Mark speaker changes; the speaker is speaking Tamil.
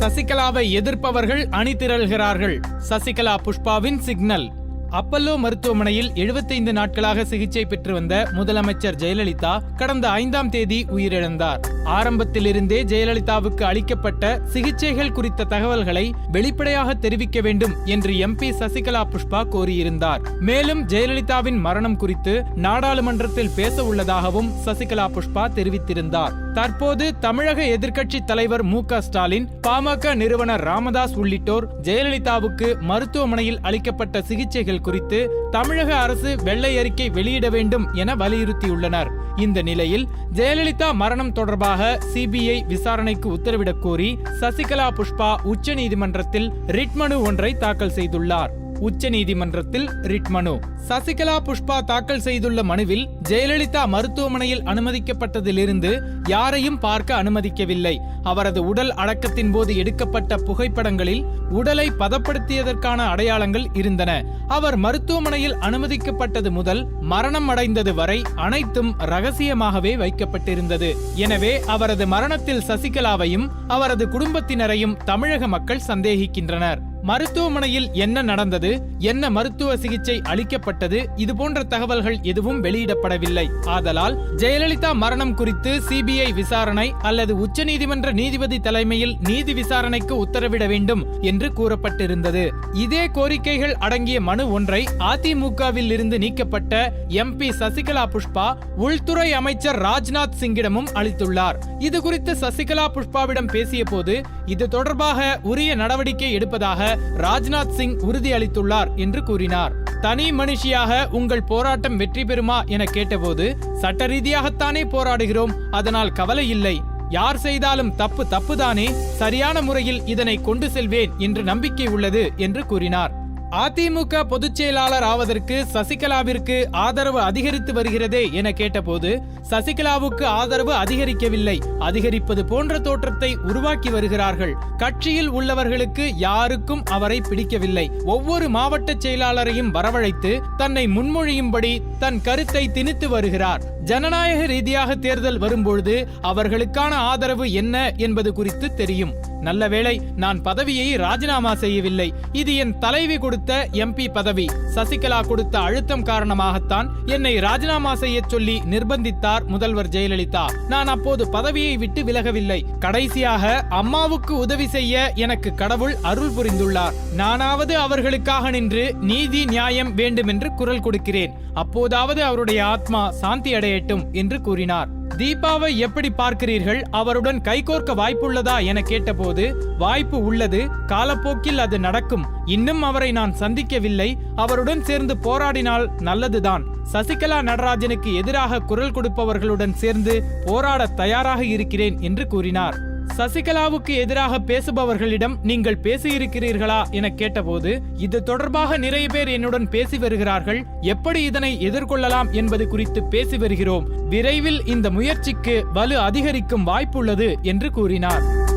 Speaker 1: சசிகலாவை எதிர்ப்பவர்கள் அணிதிரள்கிறார்கள். சசிகலா புஷ்பாவின் சிக்னல். அப்பல்லோ மருத்துவமனையில் 75 நாட்களாக சிகிச்சை பெற்று வந்த முதலமைச்சர் ஜெயலலிதா கடந்த ஐந்தாம் தேதி உயிரிழந்தார். ஆரம்பத்திலிருந்தே ஜெயலலிதாவுக்கு அளிக்கப்பட்ட சிகிச்சைகள் குறித்த தகவல்களை வெளிப்படையாக தெரிவிக்க வேண்டும் என்று எம்பி சசிகலா புஷ்பா கோரியிருந்தார். மேலும் ஜெயலலிதாவின் மரணம் குறித்து நாடாளுமன்றத்தில் பேச உள்ளதாகவும் சசிகலா புஷ்பா தெரிவித்திருந்தார். தற்போது தமிழக எதிர்க்கட்சி தலைவர் மு க ஸ்டாலின் பாமக நிறுவனர் ராமதாஸ் உள்ளிட்டோர் ஜெயலலிதாவுக்கு மருத்துவமனையில் அளிக்கப்பட்ட சிகிச்சைகள் குறித்து தமிழக அரசு வெள்ளை அறிக்கை வெளியிட வேண்டும் என வலியுறுத்தியுள்ளனர். இந்த நிலையில் ஜெயலலிதா மரணம் தொடர்பாக சிபிஐ விசாரணைக்கு உத்தரவிடக் கோரி சசிகலா புஷ்பா உச்சநீதிமன்றத்தில் ரிட் மனு ஒன்றை தாக்கல் செய்துள்ளார். உச்சநீதிமன்றத்தில் ரிட் மனு. சசிகலா புஷ்பா தாக்கல் செய்துள்ள மனுவில் ஜெயலலிதா மருத்துவமனையில் அனுமதிக்கப்பட்டதிலிருந்து யாரையும் பார்க்க அனுமதிக்கவில்லை. அவரது உடல் அடக்கத்தின் போது எடுக்கப்பட்ட புகைப்படங்களில் உடலை பதப்படுத்தியதற்கான அடையாளங்கள் இருந்தன. அவர் மருத்துவமனையில் அனுமதிக்கப்பட்டது முதல் மரணம் அடைந்தது வரை அனைத்தும் ரகசியமாகவே வைக்கப்பட்டிருந்தது. எனவே அவரது மரணத்தில் சசிகலாவையும் அவரது குடும்பத்தினரையும் தமிழக மக்கள் சந்தேகிக்கின்றனர். மருத்துவமனையில் என்ன நடந்தது? என்ன மருத்துவ சிகிச்சை அளிக்கப்பட்டது? இது போன்ற தகவல்கள் எதுவும் வெளியிடப்படவில்லை. ஆதலால் ஜெயலலிதா மரணம் குறித்து சிபிஐ விசாரணை அல்லது உச்சநீதிமன்ற நீதிபதி தலைமையில் நீதி விசாரணைக்கு உத்தரவிட வேண்டும் என்று கூறப்பட்டிருந்தது. இதே கோரிக்கைகள் அடங்கிய மனு ஒன்றை அதிமுகவில் இருந்து நீக்கப்பட்ட எம்பி சசிகலா புஷ்பா உள்துறை அமைச்சர் ராஜ்நாத் சிங்கிடமும் அளித்துள்ளார். இது குறித்து சசிகலா புஷ்பாவிடம் பேசிய போது இது தொடர்பாக உரிய நடவடிக்கை எடுப்பதாக ராஜ்நாத் சிங் உறுதியளித்துள்ளார் என்று கூறினார். தனி மனுஷியாக உங்கள் போராட்டம் வெற்றி பெறுமா என கேட்டபோது சட்ட ரீதியாகத்தானே போராடுகிறோம் அதனால் கவலை இல்லை. யார் செய்தாலும் தப்பு தப்புதானே சரியான முறையில் இதனை கொண்டு செல்வேன் என்று நம்பிக்கை உள்ளது என்று கூறினார். அதிமுக பொதுச் செயலாளர் ஆவதற்கு சசிகலாவிற்கு ஆதரவு அதிகரித்து வருகிறதே என கேட்டபோது சசிகலாவுக்கு ஆதரவு அதிகரிக்கவில்லை. அதிகரிப்பது போன்ற தோற்றத்தை உருவாக்கி வருகிறார்கள். கட்சியில் உள்ளவர்களுக்கு யாருக்கும் அவரை பிடிக்கவில்லை. ஒவ்வொரு மாவட்ட செயலாளரையும் வரவழைத்து தன்னை முன்மொழியும்படி தன் கருத்தை திணித்து வருகிறார். ஜனநாயக ரீதியாக தேர்தல் வரும்பொழுது அவர்களுக்கான ஆதரவு என்ன என்பது குறித்து தெரியும். நல்ல வேளை நான் பதவியை ராஜினாமா செய்யவில்லை. இது என் தலைவி கொடுத்த எம்பி பதவி. சசிகலா கொடுத்த அழுத்தம் காரணமாகத்தான் என்னை ராஜினாமா செய்ய சொல்லி நிர்பந்தித்தார் முதல்வர் ஜெயலலிதா. நான் அப்போது பதவியை விட்டு விலகவில்லை. கடைசியாக அம்மாவுக்கு உதவி செய்ய எனக்கு கடவுள் அருள் புரிந்துள்ளார். நானாவது அவர்களுக்காக நின்று நீதி நியாயம் வேண்டுமென்று குரல் கொடுக்கிறேன். அப்போதாவது அவருடைய ஆத்மா சாந்தி அடையட்டும் என்று கூறினார். தீபாவை எப்படி பார்க்கிறீர்கள்? அவருடன் கைகோர்க்க வாய்ப்புள்ளதா என கேட்டபோது வாய்ப்பு உள்ளது காலப்போக்கில் அது நடக்கும். இன்னும் அவரை நான் சந்திக்கவில்லை. அவருடன் சேர்ந்து போராடினால் நல்லதுதான். சசிகலா நடராஜனுக்கு எதிராக குரல் கொடுப்பவர்களுடன் சேர்ந்து போராட தயாராக இருக்கிறேன் என்று கூறினார். சசிகலாவுக்கு எதிராக பேசுபவர்களிடம் நீங்கள் பேசியிருக்கிறீர்களா என கேட்டபோது இது தொடர்பாக நிறைய பேர் என்னுடன் பேசி வருகிறார்கள் எப்படி இதனை எதிர்கொள்ளலாம் என்பது குறித்து பேசி வருகிறோம். விரைவில் இந்த முயற்சிக்கு வலு அதிகரிக்கும் வாய்ப்புள்ளது என்று கூறினார்.